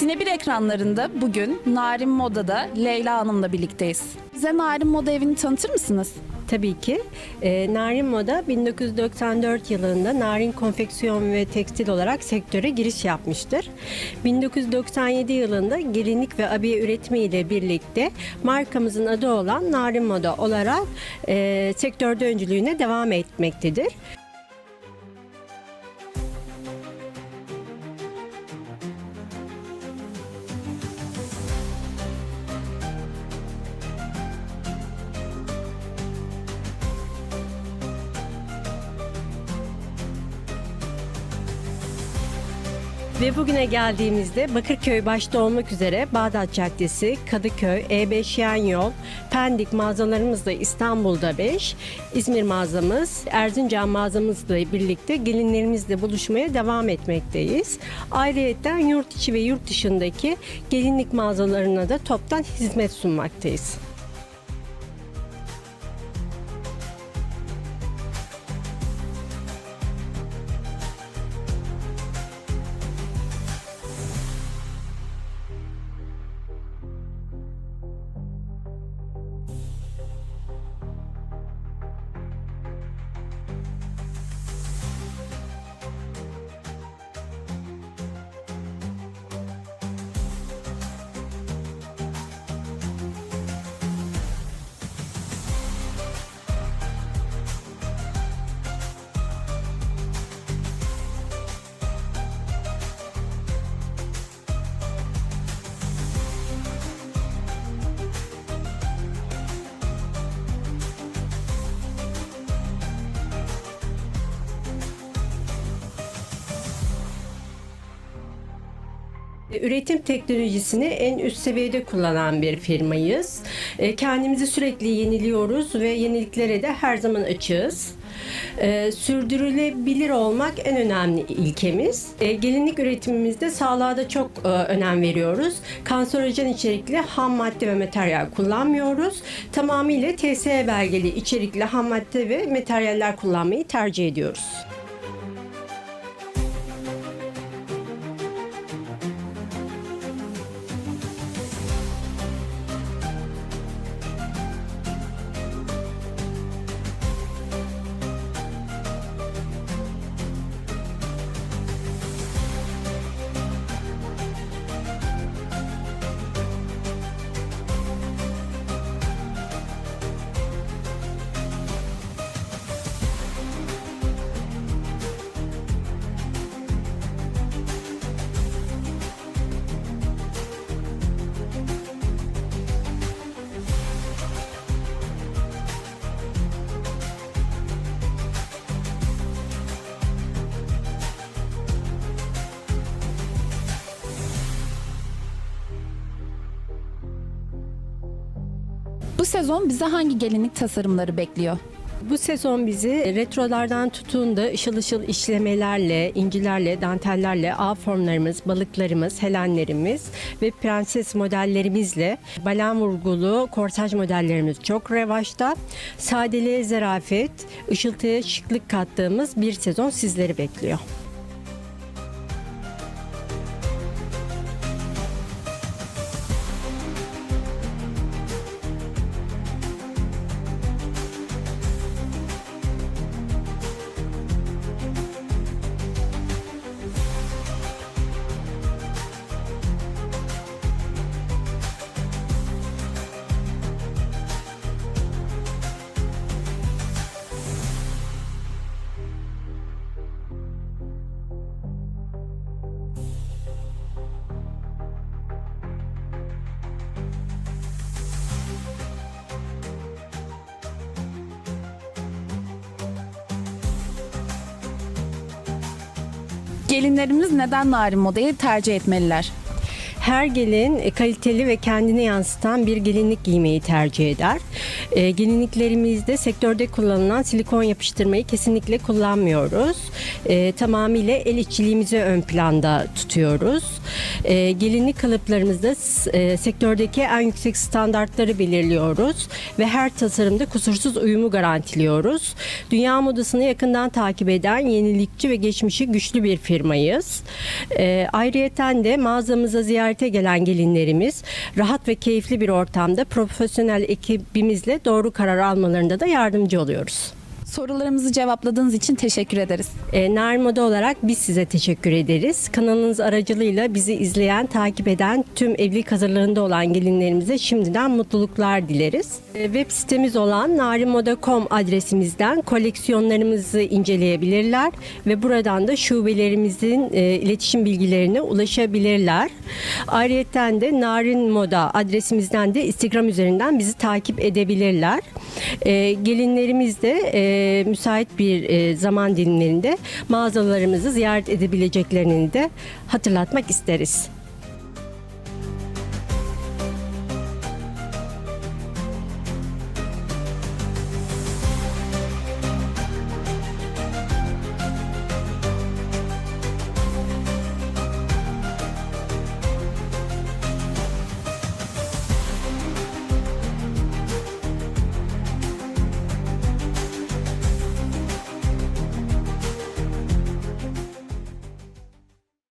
Sinebir ekranlarında bugün Narin Moda'da Leyla Hanım'la birlikteyiz. Bize Narin Moda evini tanıtır mısınız? Tabii ki. E, Narin Moda 1994 yılında Narin Konfeksiyon ve Tekstil olarak sektöre giriş yapmıştır. 1997 yılında gelinlik ve abiye üretimi ile birlikte markamızın adı olan Narin Moda olarak e, sektörde öncülüğüne devam etmektedir. Ve bugüne geldiğimizde Bakırköy başta olmak üzere Bağdat Caddesi, Kadıköy, E5 Yan Yol, Pendik mağazalarımız da İstanbul'da 5, İzmir mağazamız, Erzincan mağazamızla birlikte gelinlerimizle buluşmaya devam etmekteyiz. Ayrıca yurt içi ve yurt dışındaki gelinlik mağazalarına da toptan hizmet sunmaktayız. Üretim teknolojisini en üst seviyede kullanan bir firmayız. E, Kendimizi sürekli yeniliyoruz ve yeniliklere de her zaman açığız. E, Sürdürülebilir olmak en önemli ilkemiz. E, Gelinlik üretimimizde sağlığa da çok e, önem veriyoruz. Kanserojen içerikli ham madde ve materyal kullanmıyoruz. Tamamıyla TSE belgeli içerikli ham madde ve materyaller kullanmayı tercih ediyoruz. Bu sezon bize hangi gelinlik tasarımları bekliyor? Bu sezon bizi retrolardan tutun da ışıl ışıl işlemelerle, incilerle, dantellerle, ağ formlarımız, balıklarımız, helenlerimiz ve prenses modellerimizle balen vurgulu korsaj modellerimiz çok revaçta. Sadeliğe zarafet, ışıltıya şıklık kattığımız bir sezon sizleri bekliyor. Gelinlerimiz neden Narin Moda'yı tercih etmeliler? Her gelin e, kaliteli ve kendini yansıtan bir gelinlik giymeyi tercih eder. E, gelinliklerimizde sektörde kullanılan silikon yapıştırmayı kesinlikle kullanmıyoruz. E, tamamıyla el işçiliğimizi ön planda tutuyoruz. E, gelinlik kalıplarımızda e, sektördeki en yüksek standartları belirliyoruz ve her tasarımda kusursuz uyumu garantiliyoruz. Dünya modasını yakından takip eden yenilikçi ve geçmişi güçlü bir firmayız. E, ayrıyeten de mağazamıza ziyaret ziyarete gelen gelinlerimiz rahat ve keyifli bir ortamda profesyonel ekibimizle doğru karar almalarında da yardımcı oluyoruz. Sorularımızı cevapladığınız için teşekkür ederiz. E, Narin Moda olarak biz size teşekkür ederiz. Kanalınız aracılığıyla bizi izleyen, takip eden tüm evlilik hazırlığında olan gelinlerimize şimdiden mutluluklar dileriz. E, web sitemiz olan narinmoda.com adresimizden koleksiyonlarımızı inceleyebilirler ve buradan da şubelerimizin e, iletişim bilgilerine ulaşabilirler. Ayrıca de Narin Moda adresimizden de Instagram üzerinden bizi takip edebilirler. E, gelinlerimiz de e, müsait bir e, zaman dilimlerinde mağazalarımızı ziyaret edebileceklerini de hatırlatmak isteriz.